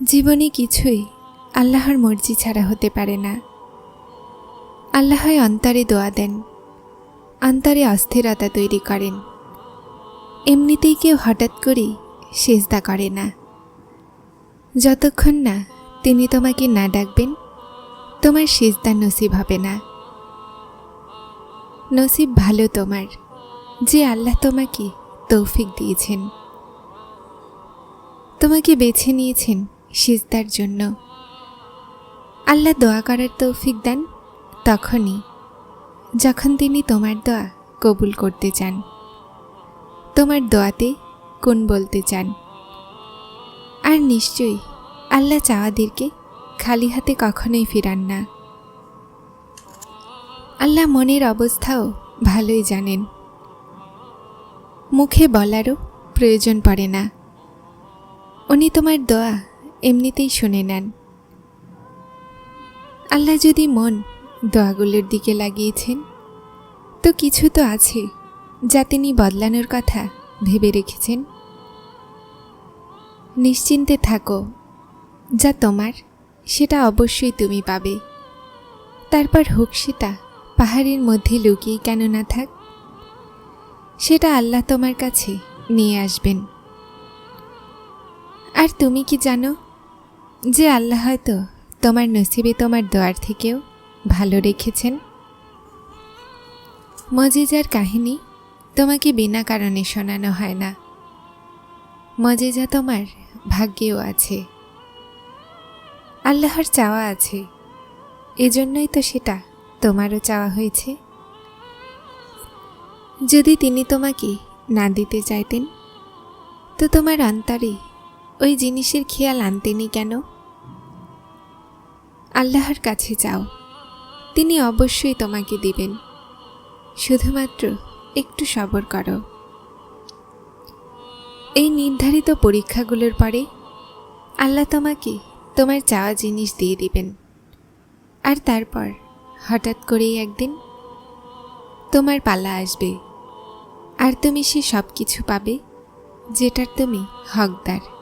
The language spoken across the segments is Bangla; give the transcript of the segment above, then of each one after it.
জীবনে কিছুই আল্লাহর মর্জি ছাড়া হতে পারে না। আল্লাহই অন্তরে দোয়া দেন, অন্তরে অস্থিরতা তৈরি করেন। এমনিতেই কেউ হঠাৎ করেই সেজদা করে না। যতক্ষণ না তিনি তোমাকে না ডাকবেন, তোমার সেজদা নসিব হবে না। নসিব ভালো তোমার, যে আল্লাহ তোমাকে তৌফিক দিয়েছেন। তোমাকে বেছে নিয়েছেন সিজদার জন্য। আল্লাহ দোয়া করার তৌফিক দেন তখনই, যখন তিনি তোমার দোয়া কবুল করতে চান। তোমার দোয়াতে কোন বলতে চান। আর নিশ্চয়ই আল্লাহ চাওয়াদেরকে খালি হাতে কখনোই ফিরান না। আল্লাহ মনের অবস্থাও ভালোই জানেন। মুখে বলারও প্রয়োজন পড়ে না। উনি তোমার দোয়া এমনিতেই শুনে নেন। আল্লাহ যদি মন দোয়াগুলোর দিকে লাগিয়েছেন, তো কিছু তো আছে যা তিনি বদলানোর কথা ভেবে রেখেছেন। নিশ্চিন্তে থাকো, যা তোমার, সেটা অবশ্যই তুমি পাবে। তারপর হোক সেটা পাহাড়ের মধ্যে লুকিয়ে কেন না থাক, সেটা আল্লাহ তোমার কাছে নিয়ে আসবেন। আর তুমি কি জানো যে আল্লাহ হয়তো তোমার নসিবে, তোমার দোয়ার থেকেও ভালো রেখেছেন। মজেজার কাহিনী তোমাকে বিনা কারণে শোনানো হয় না। মজেজা তোমার ভাগ্যেও আছে। আল্লাহর চাওয়া আছে। এজন্যই তো সেটা তোমারও চাওয়া হয়েছে। যদি তিনি তোমাকে না দিতে চাইতেন, তো তোমার অন্তরে ওই জিনিসের খেয়াল আনতেনি কেন? আল্লাহর কাছে যাও। তিনি অবশ্যই তোমাকে দিবেন। শুধুমাত্র একটু সবর করো। এই নির্ধারিত পরীক্ষাগুলোর পরে আল্লাহ তোমাকে তোমার চাওয়া জিনিস দিয়ে দিবেন। আর তারপর হঠাৎ করেই একদিন তোমার পালা আসবে। আর তুমি সে সব কিছু পাবে যেটার তুমি হকদার।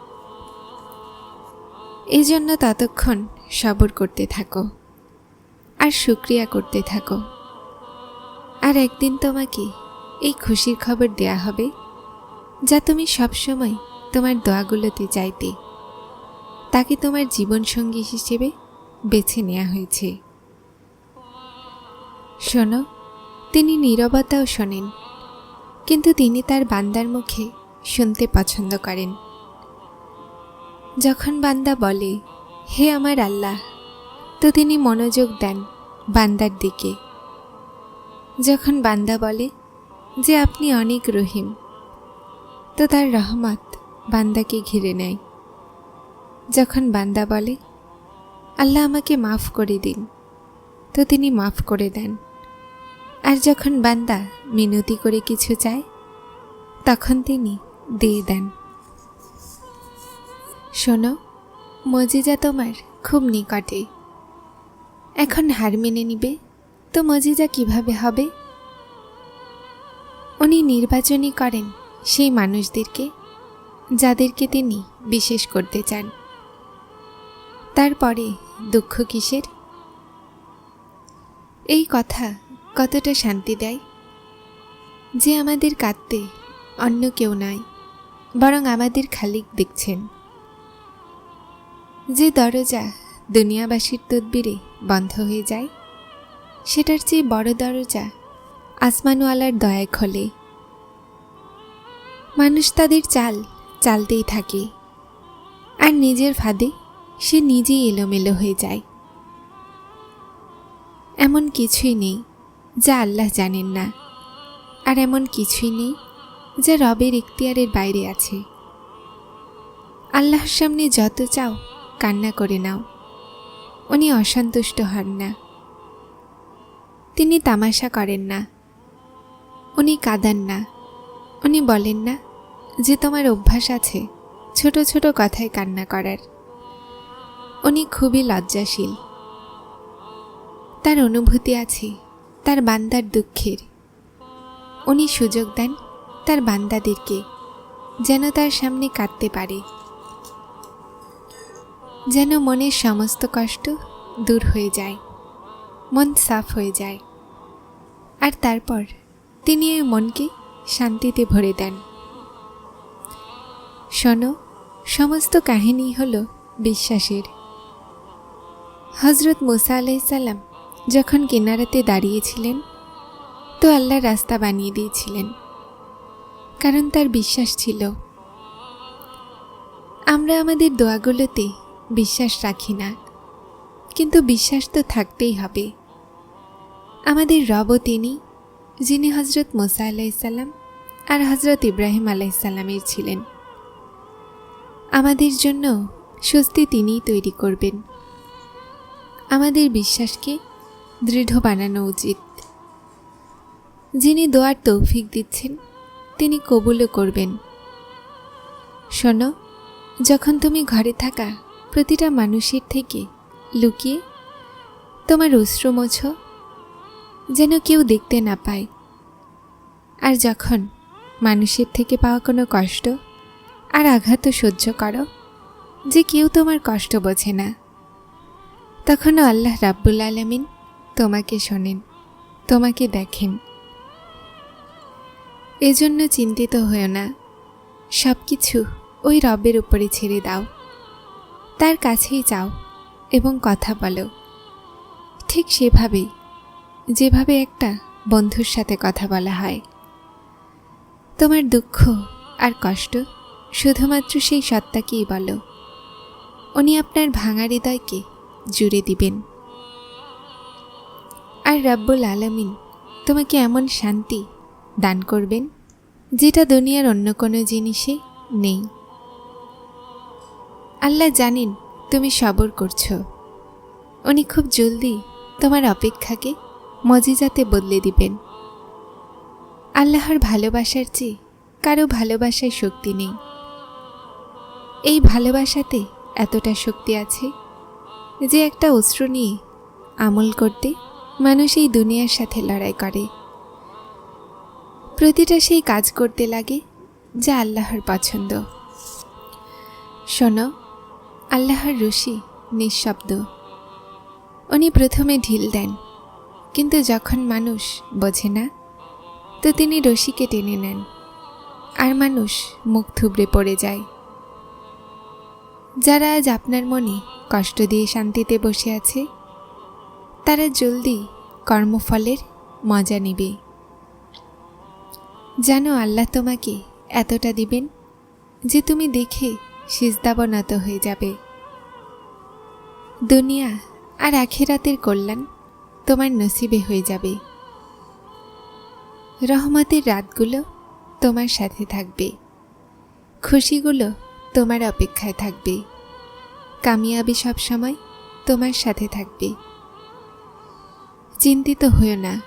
এই জন্য ততক্ষণ সবর করতে থাকো আর শুক্রিয়া করতে থাকো। আর একদিন তোমাকে এই খুশির খবর দেয়া হবে যা তুমি সবসময় তোমার দোয়াগুলোতে চাইতে। তাকে তোমার জীবনসঙ্গী হিসেবে বেছে নেওয়া হয়েছে। শোনো, তিনি নীরবতাও শোনেন, কিন্তু তিনি তার বান্দার মুখে শুনতে পছন্দ করেন। যখন বান্দা বলে, হে আমার আল্লাহ, তো তিনি মনোযোগ দেন বান্দার দিকে। যখন বান্দা বলে, যে আপনি অনেক রহিম, তো তার রহমত বান্দাকে ঘিরে নেয়। যখন বান্দা বলে, আল্লাহ আমাকে মাফ করে দিন, তো তিনি মাফ করে দেন। আর যখন বান্দা মিনতি করে কিছু চায়, তখন তিনি দিয়ে দেন। শোনো, মজিজা তোমার খুব নিকটে। এখন হার মেনে নিবে, তো মজিজা কীভাবে হবে? উনি নির্বাচনই করেন সেই মানুষদেরকে, যাদেরকে তিনি বিশেষ করতে চান। তারপরে দুঃখ কিসের? এই কথা কতটা শান্তি দেয়? যে আমাদের কাঁদতে অন্য কেউ নয় বরং আমাদের খালিক দেখছেন। যে দরজা দুনিয়াবাসীর তদবিরে বন্ধ হয়ে যায়, সেটার চেয়ে বড় দরজা আসমানওয়ালার দয়া খোলে। মানুষ তাদের চাল চালতেই থাকে, আর নিজের ফাঁদে সে নিজেই এলোমেলো হয়ে যায়। এমন কিছুই নেই যা আল্লাহ জানেন না, আর এমন কিছুই নেই যা রবের ইখতিয়ারের বাইরে আছে। আল্লাহর সামনে যত চাও কান্না করে নাও। উনি অসন্তুষ্ট হন না। তিনি তামাশা করেন না। উনি কাঁদান না। উনি বলেন না যে তোমার অভ্যাস আছে ছোট ছোট কথায় কান্না করার। উনি খুবই লজ্জাশীল। তার অনুভূতি আছে, তার বান্দার দুঃখের। উনি সুযোগ দেন তার বান্দাদেরকে, যেন তার সামনে কাঁদতে পারে। যেন মনের সমস্ত কষ্ট দূর হয়ে যায়, মন সাফ হয়ে যায়। আর তারপর তিনি ওই মনকে শান্তিতে ভরে দেন। শোনো, সমস্ত কাহিনী হল বিশ্বাসের। হজরত মুসা আলাইসাল্লাম যখন কিনারাতে দাঁড়িয়েছিলেন, তো আল্লাহ রাস্তা বানিয়ে দিয়েছিলেন, কারণ তার বিশ্বাস ছিল, আমরা আমাদের দোয়াগুলোতে বিশ্বাস রাখি না। কিন্তু বিশ্বাস তো থাকতেই হবে। আমাদের রবও তিনি, যিনি হজরত মোসা আলাইসাল্লাম আর হজরত ইব্রাহিম আলাইসাল্লামের ছিলেন। আমাদের জন্য স্বস্তি তিনিই তৈরি করবেন। আমাদের বিশ্বাসকে দৃঢ় বানানো উচিত। যিনি দোয়ার তৌফিক দিচ্ছেন, তিনি কবুলও করবেন। শোনো, যখন তুমি ঘরে থাকা প্রতিটা মানুষের থেকে, লুকিয়ে, তোমার অশ্রু মোছো যেন কেউ দেখতে না পায়। আর যখন মানুষের থেকে পাওয়া কোনো কষ্ট আর আঘাতও সহ্য করো, যে কেউ তোমার কষ্ট বোঝে না, তখনও আল্লাহ রাব্বুল আলমিন তোমাকে শোনেন, তোমাকে দেখেন। এজন্য চিন্তিত হয়েও না সব কিছু ওই রবের উপরে ছেড়ে দাও। তার কাছেই যাও এবং কথা বলো। ঠিক সেভাবেই, যেভাবে একটা বন্ধুর সাথে কথা বলা হয়। তোমার দুঃখ আর কষ্ট শুধুমাত্র সেই সত্তাকেই বলো। উনি আপনার ভাঙা হৃদয়কে জুড়ে দিবেন। আর রাব্বুল আলামিন তোমাকে এমন শান্তি দান করবেন, যেটা দুনিয়ার অন্য কোনো জিনিসে নেই। আল্লাহ জানেন তুমি সবর করছ। উনি খুব জলদি তোমার অপেক্ষাকে মজিজাতে বদলে দিবেন। আল্লাহর ভালোবাসার চেয়ে কারও ভালোবাসায় শক্তি নেই। এই ভালোবাসাতে এতটা শক্তি আছে যে একটা অস্ত্র নিয়ে আমল করতে মানুষ এই দুনিয়ার সাথে লড়াই করে। প্রতিটা সেই কাজ করতে লাগে যা আল্লাহর পছন্দ। শোনো আল্লাহর রশি নিঃশব্দ। উনি প্রথমে ঢিল দেন, কিন্তু যখন মানুষ বোঝে না, তো তিনি রশিকে টেনে নেন, আর মানুষ মুখ থুবড়ে পড়ে যায়। যারা আজ আপনার মনে কষ্ট দিয়ে শান্তিতে বসে আছে, তারা জলদি কর্মফলের মজা নেবে। যেন আল্লাহ তোমাকে এতটা দিবেন যে তুমি দেখে সিজদাবনত হয়ে যাবে। দুনিয়া আর আখেরাতের কল্যাণ তোমার নসিবে হয়ে যাবে। রহমতের রাতগুলো তোমার সাথে থাকবে। খুশিগুলো তোমার অপেক্ষায় থাকবে। কামিয়াবি সবসময় তোমার সাথে থাকবে। চিন্তিত হয়েও না,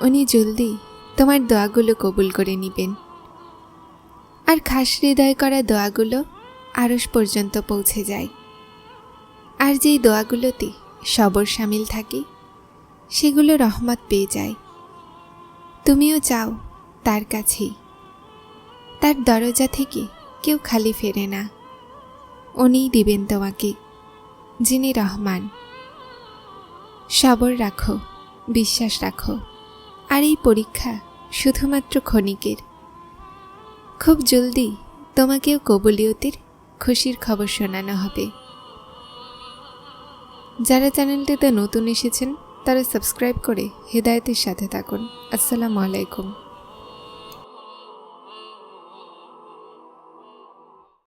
উনি জলদি তোমার দোয়াগুলো কবুল করে নেবেন। আর খাস হৃদয় করা দোয়াগুলো আরস পর্যন্ত পৌঁছে যায়। আর যেই দোয়াগুলোতে সবর সামিল থাকে, সেগুলো রহমত পেয়ে যায়। তুমিও চাও তার কাছেই। তার দরজা থেকে কেউ খালি ফেরে না। উনিই দিবেন তোমাকে, যিনি রহমান। সবর রাখো, বিশ্বাস রাখো, আর এই পরীক্ষা শুধুমাত্র ক্ষণিকের। খুব জলদি তোমাকেও কবুলিয়তের খুশির খবর শোনানো হবে। যারা চ্যানেলটিতে নতুন এসেছেন তারা সাবস্ক্রাইব করে হেদায়তের সাথে থাকুন। আসসালামু আলাইকুম।